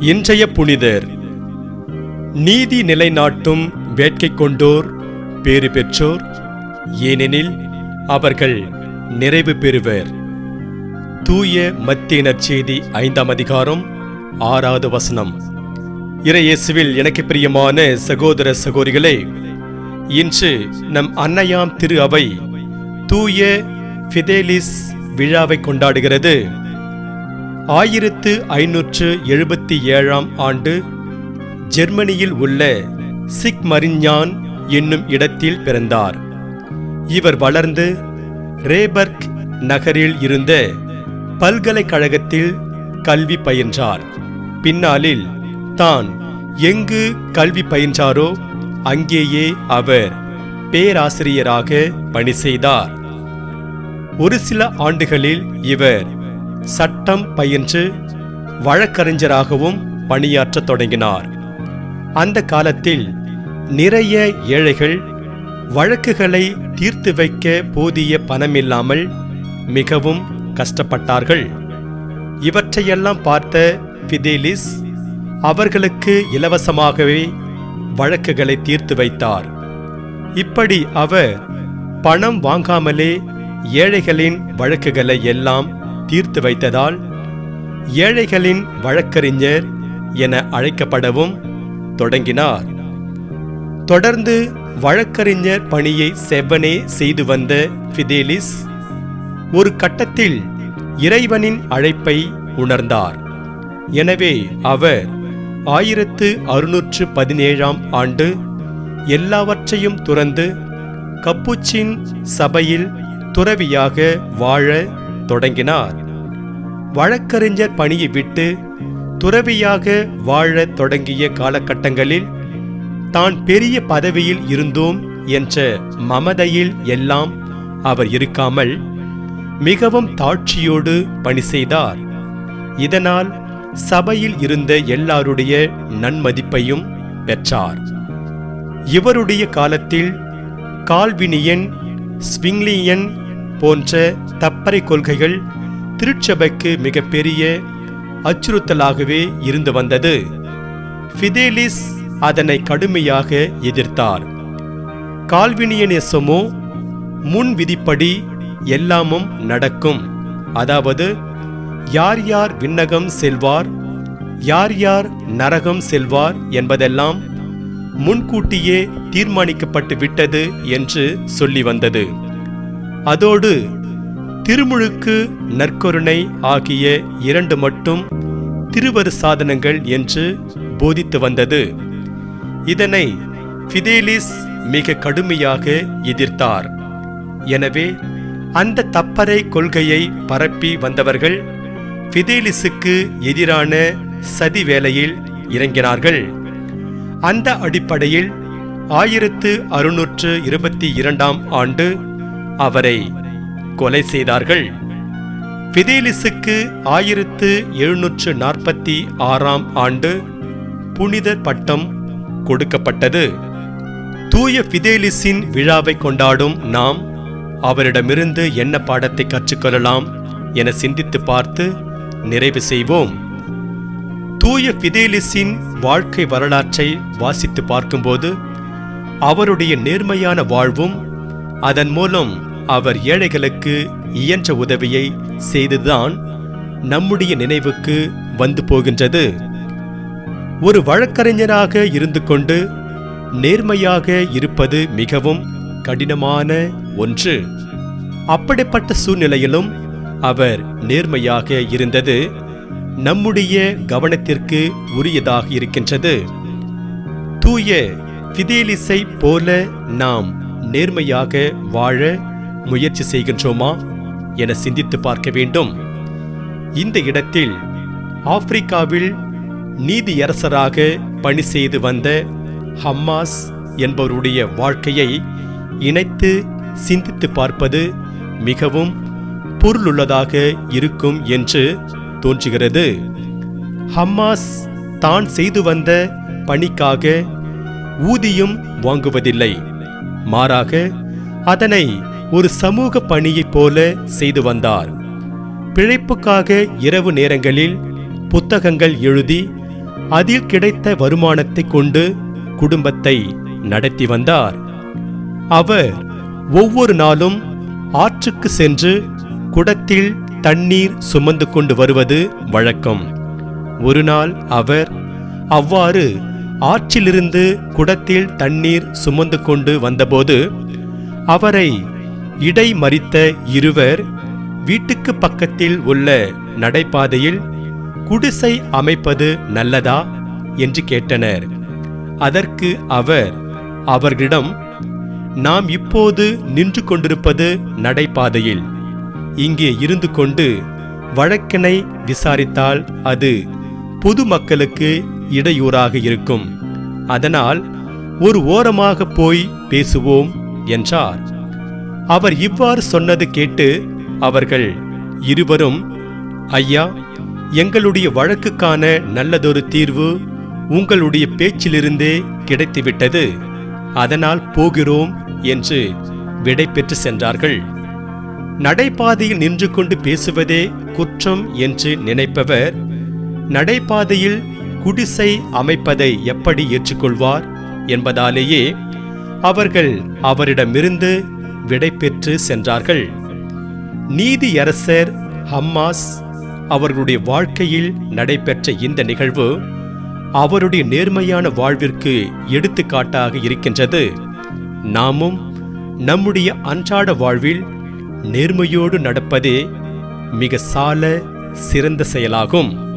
இன்றைய புனிதர். நீதி நிலைநாட்டும் வேட்கை கொண்டோர் பேறு பெற்றோர் ஏனெனில் அவர்கள் நிறைவு பெறுவர். தூய மத்தியனர் செய்தி ஐந்தாம் அதிகாரம் ஆறாவது வசனம். இறையேசுவில் எனக்கு பிரியமான சகோதர சகோதரிகளே இன்று நம் அன்னையாம் திரு அவை தூய ஃபிதேலிஸ் விழாவை கொண்டாடுகிறது. ஆயிரத்து ஐநூற்று எழுபத்தி ஏழாம் ஆண்டு ஜெர்மனியில் உள்ள சிக்மரிஞ்சான் என்னும் இடத்தில் பிறந்தார். இவர் வளர்ந்து ரேபர்க் நகரில் இருந்த பல்கலைக்கழகத்தில் கல்வி பயின்றார். பின்னாளில் தான் எங்கு கல்வி பயின்றாரோ அங்கேயே அவர் பேராசிரியராக பணி செய்தார் ஒரு சில ஆண்டுகளில் இவர் சட்டம் பயின்று வழக்கறிஞராகவும் பணியாற்றத் தொடங்கினார். அந்த காலத்தில் நிறைய ஏழைகள் வழக்குகளை தீர்த்து வைக்க போதிய பணமில்லாமல் மிகவும் கஷ்டப்பட்டார்கள். இவற்றையெல்லாம் பார்த்த பிதேலிஸ் அவர்களுக்கு இலவசமாகவே வழக்குகளை தீர்த்து வைத்தார். இப்படி அவர் பணம் வாங்காமலே ஏழைகளின் வழக்குகளை எல்லாம் தீர்த்து வைத்ததால் ஏழைகளின் வழக்கறிஞர் என அழைக்கப்படவும் தொடங்கினார். தொடர்ந்து வழக்கறிஞர் பணியை செவ்வனே செய்து வந்த ஃபிதேலிஸ் ஒரு கட்டத்தில் இறைவனின் அழைப்பை உணர்ந்தார். எனவே அவர் ஆயிரத்து அறுநூற்று பதினேழாம் ஆண்டு எல்லாவற்றையும் துறந்து கப்புச்சின் சபையில் துறவியாக வாழ தொடங்கினார். வழக்கறிஞர் பணியை விட்டு துறவியாக வாழத் தொடங்கிய காலகட்டங்களில் தான் பெரிய பதவியில் இருந்தோம் என்ற மமதையில் எல்லாம் அவர் இருக்காமல் மிகவும் தாட்சியோடு பணி செய்தார். இதனால் சபையில் இருந்த எல்லாருடைய நன்மதிப்பையும் பெற்றார். இவருடைய காலத்தில் கால்வினியன் ஸ்விங்லியன் போன்ற தப்பறை கொள்கைகள் திருச்சபைக்கு மிகப்பெரிய அச்சுறுத்தலாகவே இருந்து வந்தது. ஃபிதேலிஸ் அதனை கடுமையாக எதிர்த்தார். கால்வினியனிசமோ முன் விதிப்படி எல்லாமும் நடக்கும். அதாவது யார் யார் விண்ணகம் செல்வார் யார் யார் நரகம் செல்வார் என்பதெல்லாம் முன்கூட்டியே தீர்மானிக்கப்பட்டு விட்டது என்று சொல்லி வந்தது. அதோடு திருமுழுக்கு நற்கருணை ஆகிய இரண்டு மட்டும் திருவரு சாதனங்கள் என்று போதித்து வந்தது. இதனை ஃபிதேலிஸ் மிக கடுமையாக எதிர்த்தார். எனவே அந்த தப்பறை கொள்கையை பரப்பி வந்தவர்கள் ஃபிதேலிஸுக்கு எதிரான சதி வேலையில் இறங்கினார்கள். அந்த அடிப்படையில் ஆயிரத்து அறுநூற்று இருபத்தி இரண்டாம் ஆண்டு அவரை கொலை செய்தார்கள். பிதேலிசுக்கு ஆயிரத்து எழுநூற்று நாற்பத்தி ஆறாம் ஆண்டு புனிதர் பட்டம் கொடுக்கப்பட்டது. தூய ஃபிதேலிஸின் விழாவை கொண்டாடும் நாம் அவரிடமிருந்து என்ன பாடத்தை கற்றுக்கொள்ளலாம் என சிந்தித்து பார்த்து நிறைவு செய்வோம். தூய பிதேலிஸின் வாழ்க்கை வரலாற்றை வாசித்து பார்க்கும்போது அவருடைய நேர்மையான வாழ்வும் அதன் மூலம் அவர் ஏழைகளுக்கு இயன்ற உதவியை செய்துதான் நம்முடைய நினைவுக்கு வந்து போகின்றது. ஒரு வழக்கறிஞராக இருந்து கொண்டு நேர்மையாக இருப்பது மிகவும் கடினமான ஒன்று. அப்படிப்பட்ட சூழ்நிலையிலும் அவர் நேர்மையாக இருந்தது நம்முடைய கவனத்திற்கு உரியதாக இருக்கின்றது. தூய ஃபிதேலிஸை போல நாம் நேர்மையாக வாழ முயற்சி செய்கின்றோமா என சிந்தித்து பார்க்க வேண்டும். இந்த இடத்தில் ஆப்பிரிக்காவில் நீதியரசராக பணி செய்து வந்த ஹம்மாஸ் என்பவருடைய வாழ்க்கையை இணைத்து சிந்தித்து பார்ப்பது மிகவும் பொருளுள்ளதாக இருக்கும் என்று தோன்றுகிறது. ஹம்மாஸ் தான் செய்து வந்த பணிக்காக ஊதியம் வாங்குவதில்லை. மாறாக அதனை ஒரு சமூக பணியைப் போல செய்து வந்தார். பிழைப்புக்காக இரவு நேரங்களில் புத்தகங்கள் எழுதி அதில் கிடைத்த வருமானத்தை கொண்டு குடும்பத்தை நடத்தி வந்தார். அவர் ஒவ்வொரு நாளும் ஆற்றுக்கு சென்று குடத்தில் தண்ணீர் சுமந்து கொண்டு வருவது வழக்கம். ஒரு நாள் அவர் அவ்வாறு ஆற்றிலிருந்து குடத்தில் தண்ணீர் சுமந்து கொண்டு வந்தபோது அவரை இடை மறித்த இருவர் வீட்டுக்கு பக்கத்தில் உள்ள நடைபாதையில் குடிசை அமைப்பது நல்லதா? என்று கேட்டனர். அதற்கு அவர் அவர்களிடம் நாம் இப்போது நின்று கொண்டிருப்பது நடைபாதையில். இங்கே இருந்து கொண்டு வழக்கினை விசாரித்தால் அது பொதுமக்களுக்கு இடையூறாக இருக்கும். அதனால் ஒரு ஓரமாக போய் பேசுவோம் என்றார். அவர் இவ்வாறு சொன்னது கேட்டு அவர்கள் இருவரும் ஐயா எங்களுடைய வழக்குக்கான நல்லதொரு தீர்வு உங்களுடைய பேச்சிலிருந்தே கிடைத்துவிட்டது. அதனால் போகிறோம் என்று விடை பெற்று சென்றார்கள். நடைபாதையில் நின்று கொண்டு பேசுவதே குற்றம் என்று நினைப்பவர் நடைபாதையில் குடிசை அமைப்பதை எப்படி ஏற்றுக்கொள்வார் என்பதாலேயே அவர்கள் அவரிடமிருந்து விடைபெற்று சென்றார்கள். நீதியரசர் ஹம்மாஸ் அவர்களுடைய வாழ்க்கையில் நடைபெற்ற இந்த நிகழ்வு அவருடைய நேர்மையான வாழ்விற்கு எடுத்துக்காட்டாக இருக்கின்றது. நாமும் நம்முடைய அன்றாட வாழ்வில் நேர்மையோடு நடப்பதே மிக சால சிறந்த செயலாகும்.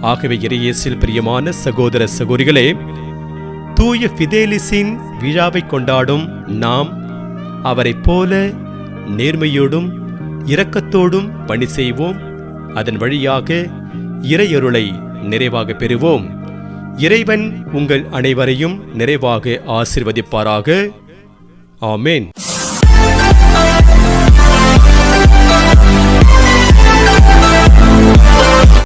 ஆகவே இறையேசில் பிரியமான சகோதர சகோதரிகளே தூய ஃபிதேலிஸின் விழாவை கொண்டாடும் நாம் அவரைப் போல நேர்மையோடும் இரக்கத்தோடும் பணி செய்வோம். அதன் வழியாக இறையருளை நிறைவாக பெறுவோம். இறைவன் உங்கள் அனைவரையும் நிறைவாக ஆசிர்வதிப்பாராக. ஆமேன்.